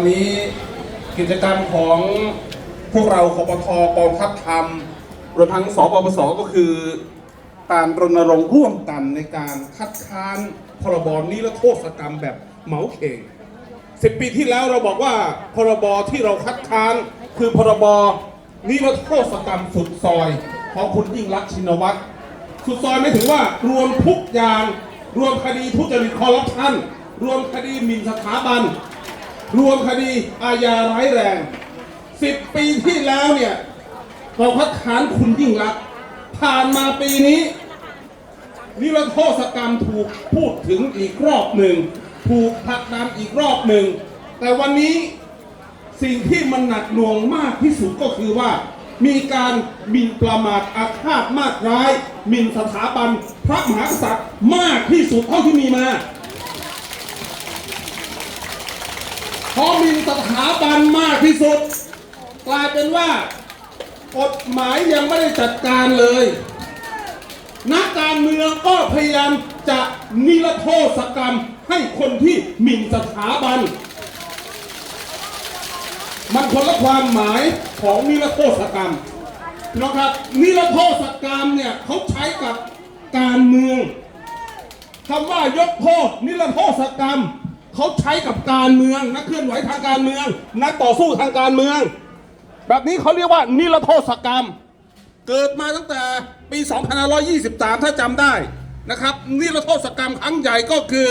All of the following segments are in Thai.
วันนี้กิจกรรมของพวกเราคปทกองทัพธรรมรวมทั้งสปปสก็คือการรณรงค์ร่วมกันในการคัดค้านพรบนิรโทษกรรมแบบเหมาเข่งสิบปีที่แล้วเราบอกว่าพรบที่เราคัดค้านคือพรบนิรโทษกรรมสุดซอยของคุณยิ่งรักชินวัตรสุดซอยไม่ถึงว่ารวมทุกอย่าง รวมคดีทุจริตคอร์รัปชันรวมคดีหมิ่นสถาบัน รวมคดีอาญาร้ายแรงสิบปีที่แล้วเนี่ยเราคัดค้านคุณยิ่งรักผ่านมาปีนี้นิรโทษกรรมถูกพูดถึงอีกรอบหนึ่ง ถูกผลักดันอีกรอบหนึ่ง แต่วันนี้สิ่งที่มันหนักหน่วงมากที่สุดก็คือว่ามีการมินประมาทอาฆาตมากร้ายมินสถาบันพระมหากษัตริย์มากที่สุดเท่าที่มีมาพอหมิ่น สถาบันมากที่สุด กลายเป็นว่ากฎหมายยังไม่ได้จัดการเลย นักการเมืองก็พยายามจะนิรโทษกรรมให้คนที่หมิ่นสถาบัน มันคนละความหมายของนิรโทษกรรมน้องครับนิรโทษกรรมเนี่ยเขาใช้กับการเมืองคำว่ายกโทษนิรโทษกรรม เขาใช้กับการเมืองนักเคลื่อนไหวทางการเมือง นักต่อสู้ทางการเมือง แบบนี้เขาเรียกว่านิรโทษกรรม เกิดมาตั้งแต่ปี 2523 ถ้าจำได้นะครับนิรโทษกรรมครั้งใหญ่ก็คือ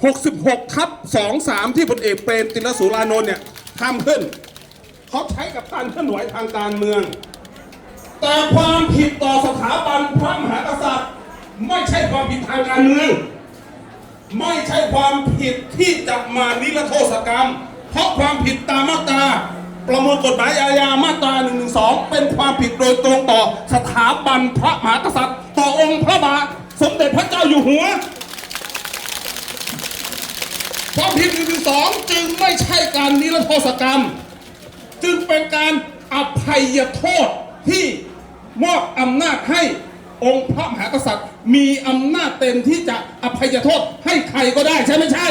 66ทับ23 ที่พลเอกเปรมตินสุรานนท์เนี่ยทำขึ้นเขาใช้กับการเคลื่อนไหวทางการเมือง แต่ความผิดต่อสถาบันพระมหากษัตริย์ ไม่ใช่ความผิดทางการเมือง ไม่ใช่ความผิดที่จะมานิรโทษกรรม เพราะความผิดตามมาตราประมวลกฎหมายอาญามาตรา1นึเป็นความผิดโดยตรงต่อสถาบันพระมหากษัตริย์ ต่อองค์พระบาทสมเด็จพระเจ้าอยู่หัวความผิดหนึ่งสองจึงไม่ใช่การนิรโทษกรรม จึงเป็นการอภัยโทษที่มอบอำนาจให้ องค์พระมหากษัตริย์ มีอำนาจเต็มที่จะอภัยโทษให้ใครก็ได้ใช่ไม่ใช่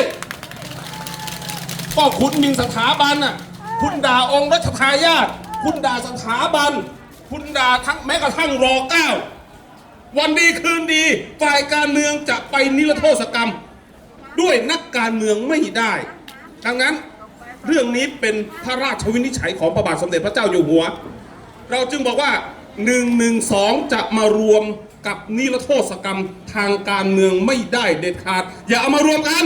ก็คุณมินสถาบันน่ะคุณด่าองค์รัชทายาทคุณด่าสถาบัน คุณด่าทั้งแม้กระทั่งรอเก้าวันดีคืนดีฝ่ายการเมืองจะไปนิรโทษกรรม ด้วยนักการเมืองไม่ได้ดังนั้นเรื่องนี้เป็นพระราชวินิจฉัยของพระบาทสมเด็จพระเจ้าอยู่หัว เราจึงบอกว่า 112 จะมารวมกับนิรโทษกรรมทางการเมืองไม่ได้เด็ดขาด อย่าเอามารวมกัน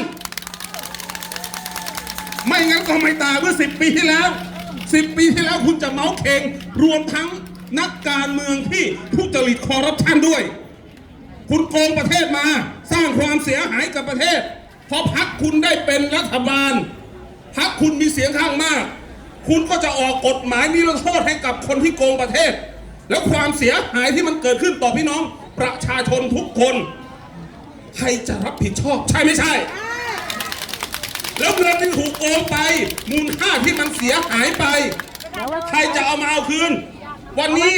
ไม่งั้นก็ไม่ตายเมื่อ 10 ปีที่แล้ว 10 ปีที่แล้วคุณจะเมาส์เข่งรวมทั้งนักการเมืองที่ทุจริตคอร์รัปชันด้วย คุณโกงประเทศมา สร้างความเสียหายกับประเทศพอพักคุณได้เป็นรัฐบาลพักคุณมีเสียงข้างมาก คุณก็จะออกกฎหมายนิรโทษให้กับคนที่โกงประเทศ แล้วความเสียหายที่มันเกิดขึ้นต่อพี่น้องประชาชนทุกคน ใครจะรับผิดชอบใช่ไม่ใช่ แล้วเงินที่ถูกโกงไป มูลค่าที่มันเสียหายไป ใครจะเอามาเอาคืน วันนี้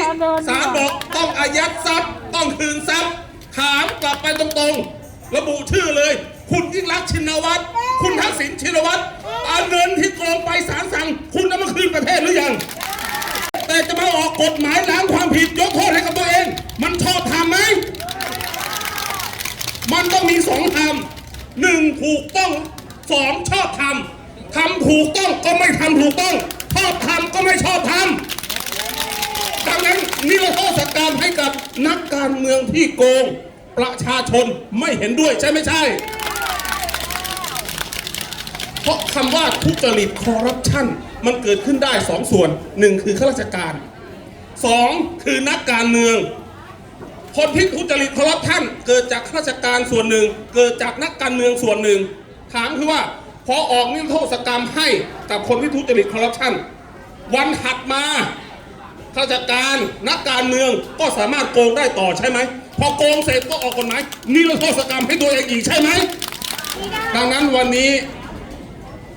ศาลบอกต้องอายัดทรัพย์ ต้องคืนทรัพย์ ถามกลับไปตรงๆ ระบุชื่อเลย คุณยิ่งรักชินวัตรคุณทักษิณชินวัตรเอาเงินที่โกงไปศาล ไม่ชอบทำดังนั้นนิรโทษกรรมให้กับนักการเมืองที่โกงประชาชนไม่เห็นด้วยใช่ไม่ใช่ เพราะคำว่าทุจริตคอร์รัปชันมันเกิดขึ้นได้สองส่วนหนึ่งคือข้าราชการสองคือนักการเมือง คนที่ทุจริตคอร์รัปชันเกิดจากข้าราชการส่วนหนึ่ง เกิดจากนักการเมืองส่วนหนึ่งถามคือว่าพอออกนิรโทษกรรมให้กับคนที่ทุจริตคอร์รัปชัน วันถัดมาข้าราชการนักการเมืองก็สามารถโกงได้ต่อใช่ไหม พอโกงเสร็จก็ออกกฎหมายนิรโทษกรรมให้ตัวเองอีกใช่ไหมดังนั้นวันนี้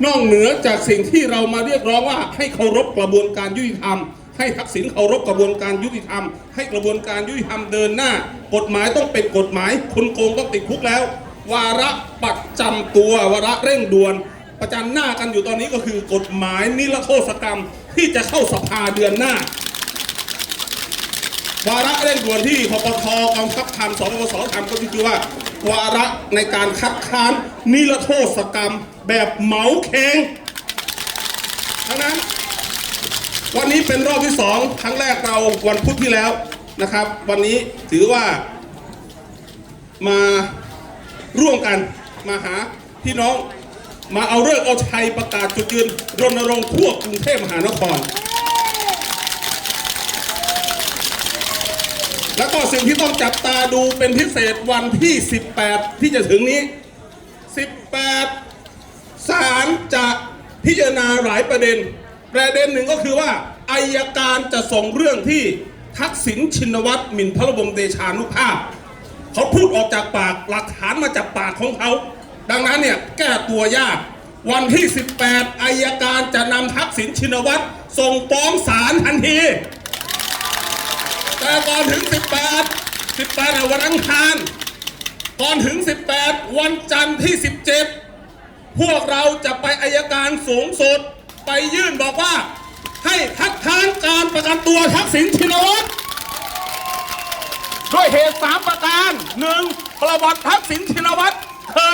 นอกเหนือจากสิ่งที่เรามาเรียกร้องว่าให้เคารพกระบวนการยุติธรรม ให้ทักษิณเคารพกระบวนการยุติธรรม ให้กระบวนการยุติธรรมเดินหน้า กฎหมายต้องเป็นกฎหมายคนโกงต้องติดคุกแล้ว วาระปัจจำตัววาระเร่งด่วน ประจันหน้ากันอยู่ตอนนี้ก็คือกฎหมายนิรโทษกรรม ที่จะเข้าสภาเดือนหน้าวาระเร่งด่วนที่คปทกองทัพทำสปปสทำก็คือว่า วาระในการคัดค้านนิรโทษกรรมแบบเหมาเข่งดังนั้น วันนี้เป็นรอบที่สองครั้งแรกเราวันพุธที่แล้วนะครับ วันนี้ถือว่ามาร่วมกันมาหาพี่น้อง มาเอาเลิกษ์เอาชัยประกาศจุดยืนรณรงค์ทั่วกรุงเทพมหานคร แล้วก็สิ่งที่ต้องจับตาดูเป็นพิเศษวันที่ 18 ที่จะถึงนี้ 18ศาลจะพิจารณาหลายประเด็น ประเด็นหนึ่งก็คือว่าอายการจะส่งเรื่องที่ทักษิณชินวัตรหมิ่นพระบรมเดชานุภาพ เขาพูดออกจากปากหลักฐานมาจากปากของเขา ดังนั้นเนี่ยแก้ตัวยาก วันที่ 18อายการจะนำทักษิณชินวัตรส่งฟ้องศาลทันที แต่ก่อนถึง 18 18อะวันอังคารก่อนถึง 18 วันจันทร์ที่ 17 พวกเราจะไปอายการสูงสุดไปยื่นบอกว่าให้คัดค้านการประกันตัวทักษิณชินวัตรด้วยเหตุ 3 ประการ 1. ประวัติทักษิณชินวัตร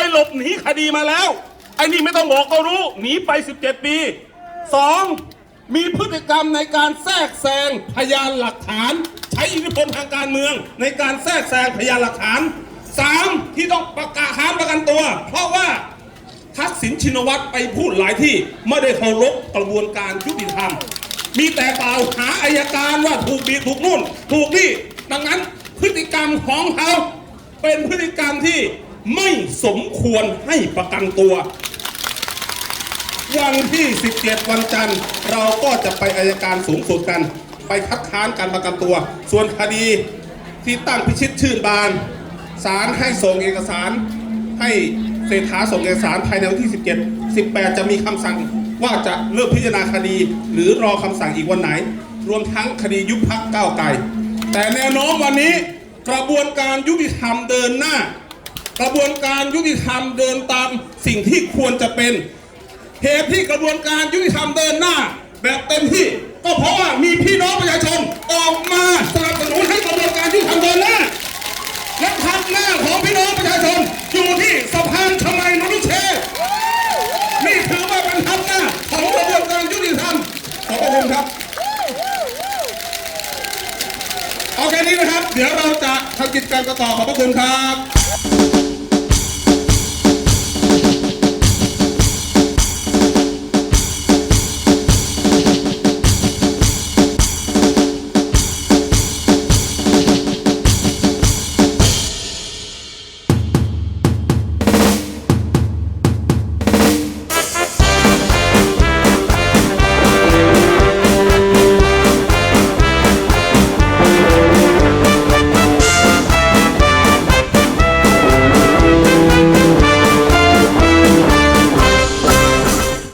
ยหลบหนีคดีมาแล้ว ไอ้นี่ไม่ต้องบอกก็รู้ หนีไป 17 ปี 2. มีพฤติกรรมในการแทรกแซงพยานหลักฐาน ใช้อิทธิพลทางการเมือง ในการแทรกแซงพยานหลักฐาน 3. ที่ต้องประกาศค้านประกันตัว เพราะว่าทักษิณชินวัตรไปพูดหลายที่ไม่ได้เคารพกระบวนการยุติธรรม มีแต่กล่าหาอายการว่าถูกบีถูกนู่น ถูกนี่ ดังนั้นพฤติกรรมของเขาเป็นพฤติกรรมที่ ไม่สมควรให้ประกันตัว วันที่ 17 วันจันทร์ เราก็จะไปอายการสูงสุดกัน ไปคัดค้านการประกันตัว ส่วนคดีที่ตั้งพิชิตชื่นบานศาลให้ส่งเอกสาร ให้เศรษฐาส่งเอกสารภายในวันที่ 17 18 จะมีคำสั่งว่าจะเริ่มพิจารณาคดี หรือรอคำสั่งอีกวันไหน รวมทั้งคดียุบพักก้าวไกลแต่แนวโน้มวันนี้กระบวนการยุติธรรมเดินหน้า กระบวนการยุติธรรมเดินตามสิ่งที่ควรจะเป็นเหตุที่กระบวนการยุติธรรมเดินหน้า แบบเต็มที่ ก็เพราะว่ามีพี่น้องประชาชนออกมาสนับสนุนให้กระบวนการยุติธรรมเดินหน้าและทางหน้าของพี่น้องประชาชนอยู่ที่สะพานชมัยมนุษยเชษนี่ถือว่าเป็นทางหน้าของกระบวนการยุติธรรมขอบคุณครับเอาแค่นี้นะครับ เดี๋ยวเราจะทำกิจกรรมกันต่อขอบพระคุณครับ